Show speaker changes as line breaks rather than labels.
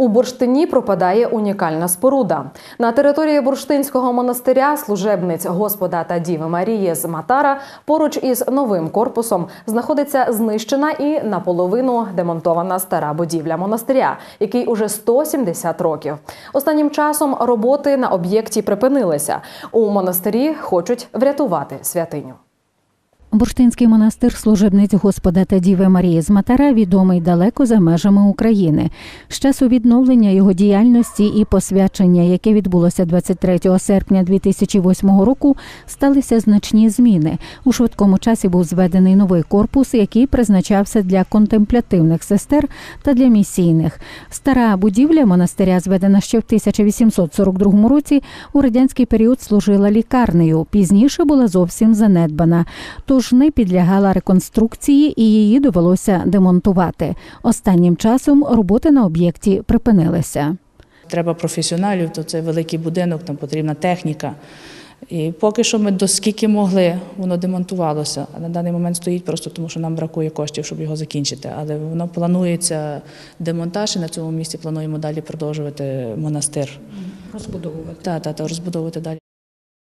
У бурштині пропадає унікальна споруда. На території бурштинського монастиря служебниць Господа та Діви Марії з Матара поруч із новим корпусом знаходиться знищена і наполовину демонтована стара будівля монастиря, який уже 170 років. Останнім часом роботи на об'єкті припинилися. У монастирі хочуть врятувати святиню.
Бурштинський монастир служебниць Господа та Діви Марії з Матара відомий далеко за межами України. З часу відновлення його діяльності і посвячення, яке відбулося 23 серпня 2008 року, сталися значні зміни. У швидкому часі був зведений новий корпус, який призначався для контемплятивних сестер та для місійних. Стара будівля монастиря, зведена ще в 1842 році, у радянський період служила лікарнею. Пізніше була зовсім занедбана. Тож не підлягала реконструкції і її довелося демонтувати. Останнім часом роботи на об'єкті припинилися.
Треба професіоналів, то це великий будинок, там потрібна техніка. І поки що ми доскільки могли, воно демонтувалося. А на даний момент стоїть просто тому, що нам бракує коштів, щоб його закінчити. Але воно планується демонтаж, і на цьому місці плануємо далі продовжувати монастир.
Розбудовувати.
Та, та, та розбудовувати далі.